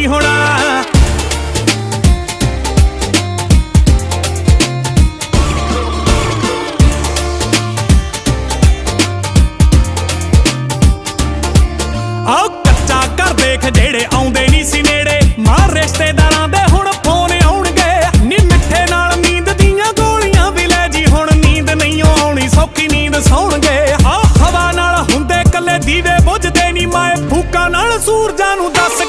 ਨਹੀਂ ਹੋਣਾ। ਆਉਂਦੇ ਨਹੀਂ ਸੀ ਨੇੜੇ। ਰਿਸ਼ਤੇਦਾਰਾਂ ਦੇ ਹੁਣ ਫੋਨ ਆਉਣਗੇ। ਮਿੱਠੇ ਨਾਲ ਨੀਂਦ ਦੀਆਂ ਗੋਲੀਆਂ ਵੀ ਲੈ ਜੀ, ਹੁਣ ਨੀਂਦ ਨਹੀਂ ਆਉਣੀ, ਸੌਖੀ ਨੀਂਦ ਸੌਣਗੇ। ਆ ਹਵਾ ਨਾਲ ਹੁੰਦੇ ਕੱਲੇ ਦੀਵੇ ਬੁੱਝਦੇ ਨਹੀਂ ਮਾਏ ਫੂਕਾਂ ਨਾਲ ਸੂਰਜਾਂ ਨੂੰ ਦੱਸ